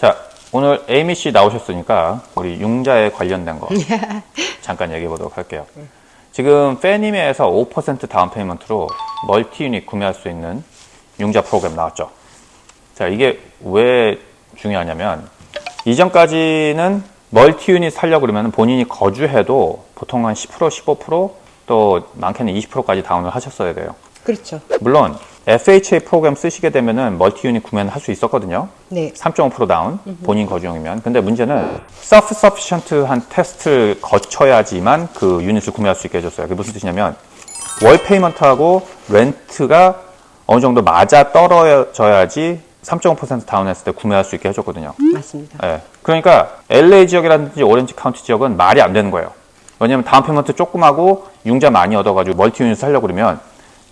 자, 오늘 에이미 씨 나오셨으니까 우리 융자에 관련된 거 잠깐 얘기해 보도록 할게요. 지금 페니메에서 5% 다운 페이먼트로 멀티 유닛 구매할 수 있는 융자 프로그램 나왔죠. 자, 이게 왜 중요하냐면 이전까지는 멀티 유닛 살려고 그러면 본인이 거주해도 보통 한 10%, 15%또 많게는 20%까지 다운을 하셨어야 돼요. 그렇죠. 물론 FHA 프로그램 쓰시게 되면은 멀티 유닛 구매는 할 수 있었거든요. 네. 3.5% 다운 본인 거주용이면 근데 문제는 self sufficient한 테스트를 거쳐야지만 그 유닛을 구매할 수 있게 해줬어요. 그게 무슨 뜻이냐면 월 페이먼트하고 렌트가 어느 정도 맞아 떨어져야지 3.5% 다운했을 때 구매할 수 있게 해줬거든요. 맞습니다. 예. 그러니까 LA 지역이라든지 오렌지 카운티 지역은 말이 안 되는 거예요. 왜냐면 다운 페이먼트 조금 하고 융자 많이 얻어가지고 멀티 유닛 하려고 그러면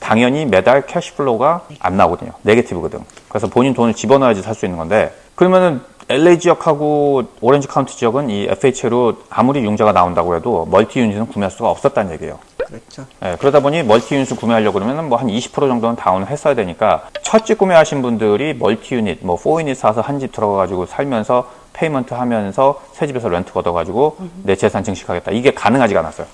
당연히 매달 캐시플로우가 안 나오거든요. 네게티브거든. 그래서 본인 돈을 집어넣어야지 살 수 있는 건데 그러면은 LA 지역하고 오렌지 카운티 지역은 이 FHA로 아무리 융자가 나온다고 해도 멀티 유닛은 구매할 수가 없었다는 얘기예요. 그렇죠. 예, 그러다 보니 멀티 유닛을 구매하려고 그러면 뭐 한 20% 정도는 다운을 했어야 되니까 첫 집 구매하신 분들이 멀티 유닛, 뭐 4유닛 사서 한 집 들어가가지고 살면서 페이먼트 하면서 새 집에서 렌트 걷어가지고 내 재산 증식하겠다. 이게 가능하지가 않았어요.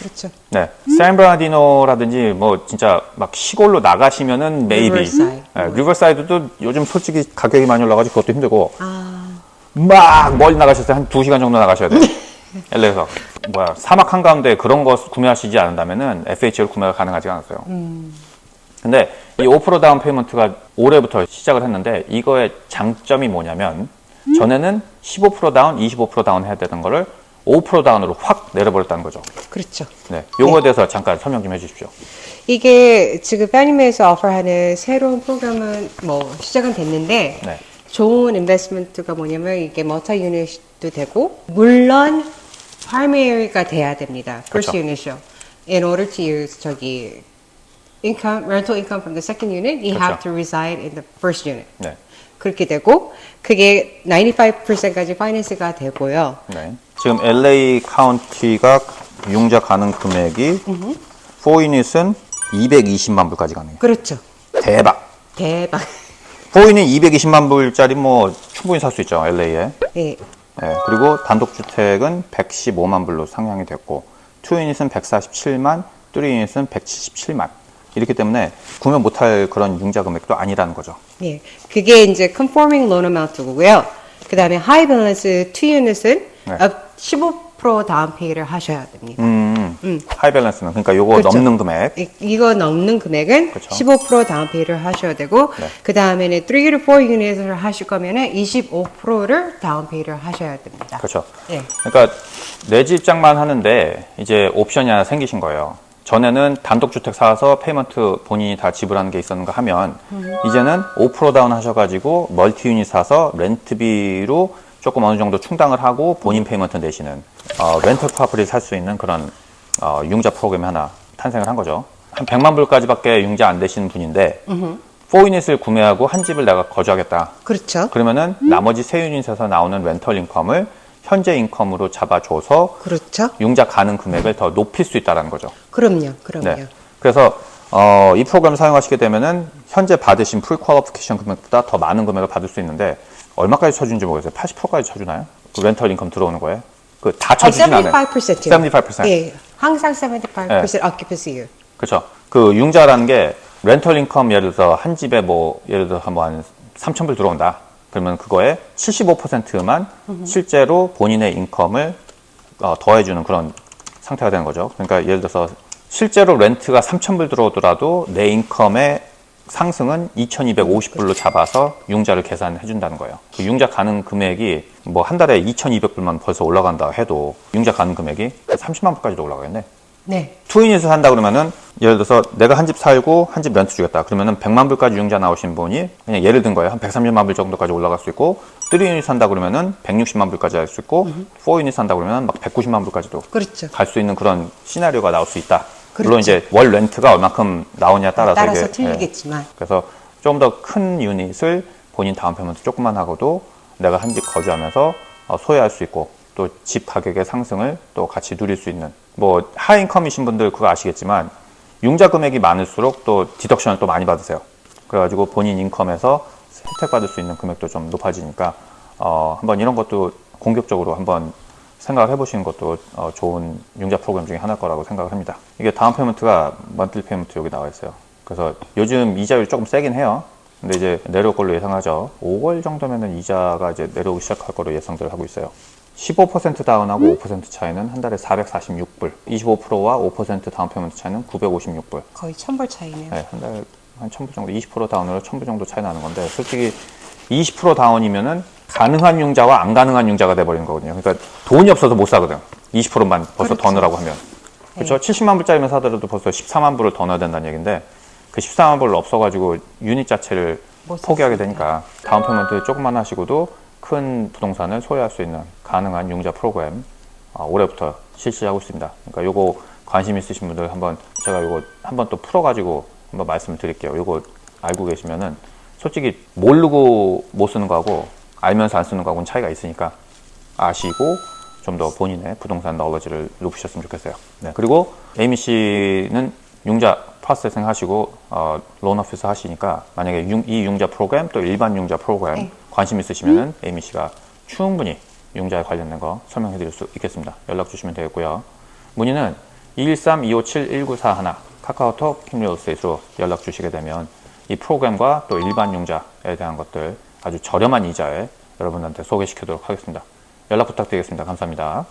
그렇죠. 네. 샌브라디노라든지 뭐 진짜 막 시골로 나가시면은 메이비. 리버사이드. 네, 리버사이드도 요즘 솔직히 가격이 많이 올라가지고 그것도 힘들고 아, 막 멀리 나가셨을 때한 두시간 정도 나가셔야 돼요. LA에서. 뭐야, 사막 한가운데 그런 거 구매하시지 않는다면은 FHA로 구매가 가능하지 않았어요. 근데 이5% 다운 페이먼트가 올해부터 시작을 했는데 이거의 장점이 뭐냐면 전에는 15% 다운, 25% 다운 해야 되던 거를 5% 다운으로 확 내려버렸다는 거죠. 그렇죠. 네. 요거에 대해서 잠깐 설명 좀 해주십시오. 이게 지금 패니메에서 오퍼하는 새로운 프로그램은 뭐 시작은 됐는데 네. 좋은 인베스트먼트가 뭐냐면 이게 멀티 유닛도 되고 물론 primary가 돼야 됩니다. First 그렇죠. unit이요. In order to use 저기 income, rental income from the second unit, you have 그렇죠. to reside in the first unit. 네. 그렇게 되고 그게 95%까지 파이낸스가 되고요. 네. 지금 LA 카운티가 융자 가능 금액이 4유닛은 220만 불까지 가능해요. 그렇죠. 대박. 대박. 4유닛 220만 불짜리 뭐 충분히 살 수 있죠, LA에. 네. 네, 그리고 단독주택은 115만 불로 상향이 됐고, 2유닛은 147만, 3유닛은 177만. 이렇게 때문에 구매 못할 그런 융자 금액도 아니라는 거죠. 예, 그게 이제 conforming loan amount고요. 그 다음에 high balance 2 unit은 네. up 15% 다운 페이를 하셔야 됩니다. 음, 하이 밸런스는 그러니까 요거 그렇죠. 넘는 금액. 이- 이거 넘는 금액은 그렇죠. 15% 다운 페이를 하셔야 되고, 네. 그 다음에는 3 to 4 unit을 하실 거면은 25%를 다운 페이를 하셔야 됩니다. 그렇죠. 예. 그러니까 내 집장만 하는데 이제 옵션이 하나 생기신 거예요. 전에는 단독주택 사서 페이먼트 본인이 다 지불하는 게 있었는가 하면 이제는 5% 다운 하셔가지고 멀티 유닛 사서 렌트비로 조금 어느 정도 충당을 하고 본인 페이먼트 내시는 어, 렌털 프라퍼리 살수 있는 그런 어, 융자 프로그램이 하나 탄생을 한 거죠. 한 100만 불까지밖에 융자 안 되시는 분인데 4유닛을 구매하고 한 집을 내가 거주하겠다. 그렇죠. 그러면은 나머지 세 유닛에서 나오는 렌털 인컴을 현재 인컴으로 잡아줘서 그렇죠. 융자 가능 금액을 더 높일 수 있다라는 거죠. 그럼요. 그럼요. 네. 그래서 어, 이 프로그램 사용하시게 되면은 현재 받으신 풀 퀄리피케이션 금액보다 더 많은 금액을 받을 수 있는데 얼마까지 쳐주는지 모르겠어요. 80%까지 쳐주나요? 그 렌털 인컴 들어오는 거에 그다 어, 쳐주진 않아요. 75%. 75%. 예. 항상 75% occupancy. 그렇죠. 그 융자라는 게 렌털 인컴 예를 들어서 한 집에 뭐 예를 들어서 뭐한 3천 불 들어온다. 그러면 그거에 75%만 실제로 본인의 인컴을 어, 더해주는 그런 상태가 되는 거죠. 그러니까 예를 들어서 실제로 렌트가 3천 불 들어오더라도 내 인컴의 상승은 2,250불로 잡아서 융자를 계산해 준다는 거예요. 그 융자 가능 금액이 뭐 한 달에 2,200불만 벌써 올라간다 해도 융자 가능 금액이 30만 불까지도 올라가겠네. 네. 투인에서 산다 그러면은 예를 들어서 내가 한 집 살고 한 집 렌트 주겠다 그러면은 100만 불까지 융자 나오신 분이 그냥 예를 든 거예요 한 130만 불 정도까지 올라갈 수 있고 3유닛 산다 그러면은 160만 불까지 할 수 있고 4유닛 산다 그러면은 막 190만 불까지도 그렇죠. 갈 수 있는 그런 시나리오가 나올 수 있다 물론 그렇죠. 이제 월 렌트가 얼마큼 나오냐에 따라서, 따라서 이게, 예. 틀리겠지만. 그래서 좀 더 큰 유닛을 본인 다운 페먼트 조금만 하고도 내가 한 집 거주하면서 어, 소유할 수 있고 또 집 가격의 상승을 또 같이 누릴 수 있는 뭐 하인컴이신 분들 그거 아시겠지만 융자 금액이 많을수록 또 디덕션을 또 많이 받으세요. 그래가지고 본인 인컴에서 혜택 받을 수 있는 금액도 좀 높아지니까 어, 한번 이런 것도 공격적으로 한번 생각을 해보시는 것도 어, 좋은 융자 프로그램 중에 하나일 거라고 생각을 합니다. 이게 다운 페이먼트가 먼틀리 페이먼트 여기 나와 있어요. 그래서 요즘 이자율 조금 세긴 해요. 근데 이제 내려올 걸로 예상하죠. 5월 정도면은 이자가 이제 내려오기 시작할 거로 예상들 하고 있어요. 15% 다운하고 5% 차이는 한 달에 446불, 25%와 5% 다운 페이먼트 차이는 956불. 거의 천불 차이네요. 네, 한 달한 1000불 정도, 20% 다운으로 1000불 정도 차이 나는 건데, 솔직히 20% 다운이면은 가능한 융자와 안 가능한 융자가 돼버리는 거거든요. 그러니까 돈이 없어서 못 사거든. 20%만 벌써 더 넣으라고 하면. 그렇죠? 70만 불짜리면 사더라도 벌써 14만 불을 더 넣어야 된다는 얘기인데, 그 14만 불 없어가지고 유닛 자체를 못 포기하게. 되니까 다운 페이먼트 조금만 하시고도 큰 부동산을 소유할 수 있는 가능한 융자 프로그램 어, 올해부터 실시하고 있습니다. 그러니까 요거 관심 있으신 분들 한번 제가 요거 한번 또 풀어가지고 한번 말씀을 드릴게요. 요거 알고 계시면은 솔직히 모르고 못 쓰는 거하고 알면서 안 쓰는 거하고는 차이가 있으니까 아시고 좀 더 본인의 부동산 너러지를 높이셨으면 좋겠어요. 네. 그리고 에이미 씨는 융자 프로세싱 하시고 어, 론 오피스 하시니까 만약에 융- 이 융자 프로그램 또 일반 융자 프로그램 네. 관심 있으시면은 에이미 씨가 충분히 융자에 관련된 거 설명해 드릴 수 있겠습니다. 연락 주시면 되겠고요. 문의는 213-257-1941 카카오톡 킴리얼스테이트로 연락 주시게 되면 이 프로그램과 또 일반 융자에 대한 것들 아주 저렴한 이자에 여러분한테 소개시키도록 하겠습니다. 연락 부탁드리겠습니다. 감사합니다.